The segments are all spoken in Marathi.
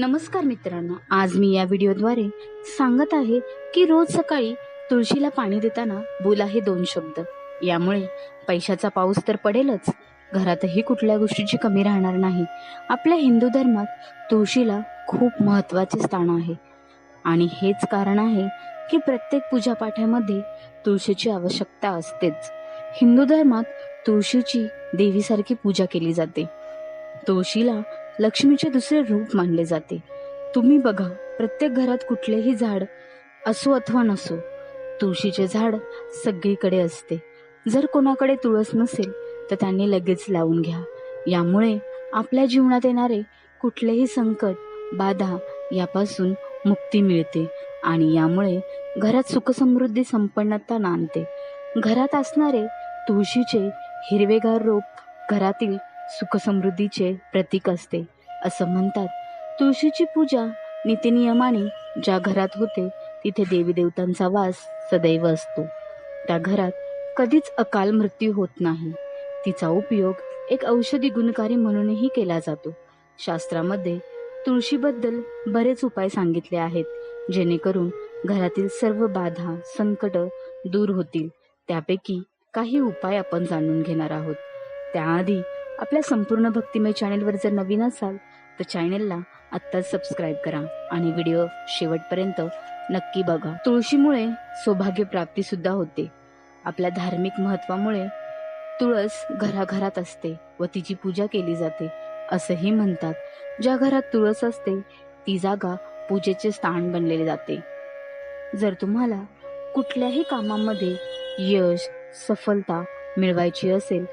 नमस्कार मित्रांनो आज मी या व्हिडिओद्वारे सांगत आहे की रोज सकाळी तुळशीला पाणी देताना बोला हे दोन शब्द. यामुळे पैशाचा पाऊस तर पडेलच घरातही कुठल्या गोष्टीची कमी राहणार नाही. आपल्या हिंदू धर्मात तुळशीला खूप महत्त्वाचे स्थान आहे. आणि हेच कारण आहे की प्रत्येक पूजापाठामध्ये तुळशीची आवश्यकता असतेच. हिंदू धर्मात तुळशीची देवीसारखी पूजा केली जाते. तुळशीला लक्ष्मीचे दुसरे रूप मानले जाते. तुम्ही बघा प्रत्येक घरात कुठलेही झाड असो अथवा नसो तुळशीचे झाड सगळीकडे असते. जर कोणाकडे तुळस नसेल तर त्यांनी लगेच लावून घ्या. यामुळे आपल्या जीवनात येणारे कुठलेही संकट बाधा यापासून मुक्ती मिळते आणि यामुळे घरात सुखसमृद्धी संपन्नता नांदते. घरात असणारे तुळशीचे हिरवेगार रोप घरातील सुखसमृद्धीचे प्रतीक असते. असं म्हणतात. तुळशीची पूजा नित्यनियमाने ज्या घरात होते तिथे देवी देवतांचा वास सदैव असतो. त्या घरात कधीच अकाल मृत्यू होत नाही. तिचा उपयोग एक औषधी गुणकारी म्हणूनही केला जातो. शास्त्रामध्ये तुळशीबद्दल बरेच उपाय सांगितले आहेत जेणेकरून घरातील सर्व बाधा संकट दूर होतील. त्यापैकी काही उपाय आपण जाणून घेणार आहोत. त्याआधी आपल्या संपूर्ण भक्तिमय चॅनेलवर जर नवीन असाल तर चॅनेलला आत्ताच सबस्क्राईब करा आणि व्हिडिओ शेवटपर्यंत नक्की बघा. तुळशीमुळे सौभाग्य प्राप्तीसुद्धा होते. आपल्या धार्मिक महत्वामुळे तुळस घराघरात असते व तिची पूजा केली जाते असंही म्हणतात. ज्या घरात तुळस असते ती जागा पूजेचे स्थान बनलेले जाते. जर तुम्हाला कुठल्याही कामामध्ये यश सफलता मिळवायची असेल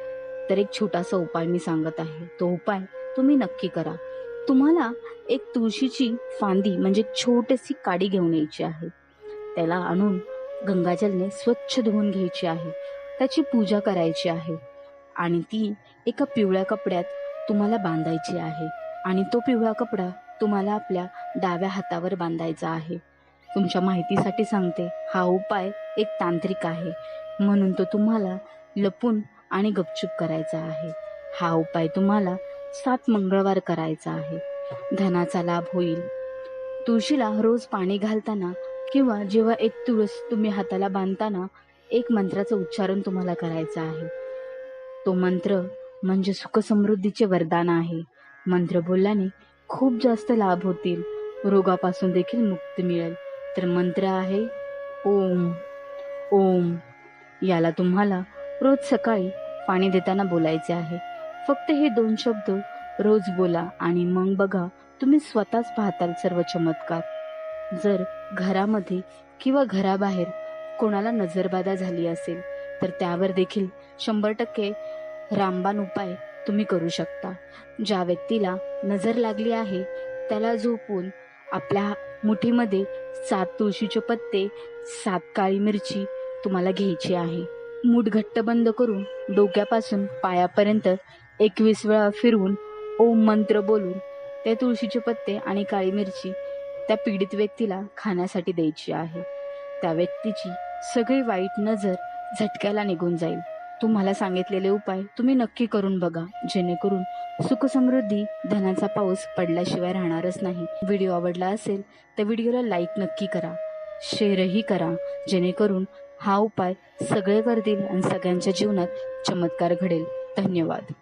तर एक छोटासा उपाय मी सांगत आहे. तो उपाय तुम्ही नक्की करा. तुम्हाला एक तुळशीची फांदी म्हणजे छोटीशी काडी घेऊन यायची आहे. त्याला आणून गंगाजलने स्वच्छ धुवून घ्यायची आहे. त्याची पूजा करायची आहे. आणि ती एका पिवळ्या कपड्यात तुम्हाला बांधायची आहे. आणि तो पिवळा कपडा तुम्हाला आपल्या डाव्या हातावर बांधायचा आहे. तुमच्या माहितीसाठी सांगते हा उपाय एक तांत्रिक आहे. म्हणून तो तुम्हाला लपून आणि गपचूप करायचा आहे. हा उपाय तुम्हाला सात मंगळवार करायचा आहे. धनाचा लाभ होईल. तुळशीला रोज पाणी घालताना किंवा जेव्हा एक तुळस तुम्ही हाताला बांधताना एक मंत्राचं उच्चारण तुम्हाला करायचं आहे. तो मंत्र म्हणजे सुखसमृद्धीचे वरदान आहे. मंत्र बोलल्याने खूप जास्त लाभ होतील. रोगापासून देखील मुक्ती मिळेल. तर मंत्र आहे ओम ओम. याला तुम्हाला रोज सकाळी पाणी देताना बोलायचे आहे. फक्त हे दोन शब्द रोज बोला आणि मग बघा तुम्ही स्वतःच पाहताल सर्व चमत्कार. जर घरामध्ये किंवा घराबाहेर कोणाला नजरबाधा झाली असेल तर त्यावर देखील शंभर टक्के रामबाण उपाय तुम्ही करू शकता. ज्या व्यक्तीला नजर लागली आहे त्याला झोपून आपल्या मुठीमध्ये सात तुळशीचे पत्ते सात काळी मिरची तुम्हाला घ्यायची आहे. मूठ घट्ट बंद करून डोक्यापासून पायापर्यंत एकवीस वेळा फिरवून ओम मंत्र बोलून ते तुळशीचे पत्ते आणि काळी मिरची त्या पीडित व्यक्तीला खाण्यासाठी द्यायची आहे. त्या व्यक्तीची सगळी वाईट नजर झटक्याला निघून जाईल. तुम्हाला सांगितलेले उपाय तुम्ही नक्की करून बघा. जेणेकरून सुखसमृद्धी धनाचा पाऊस पडल्याशिवाय राहणारच नाही. व्हिडिओ आवडला असेल तर व्हिडिओला लाईक नक्की करा. शेअरही करा. जेणेकरून हा उपाय सगळे करतील आणि सगळ्यांच्या जीवनात चमत्कार घडेल. धन्यवाद.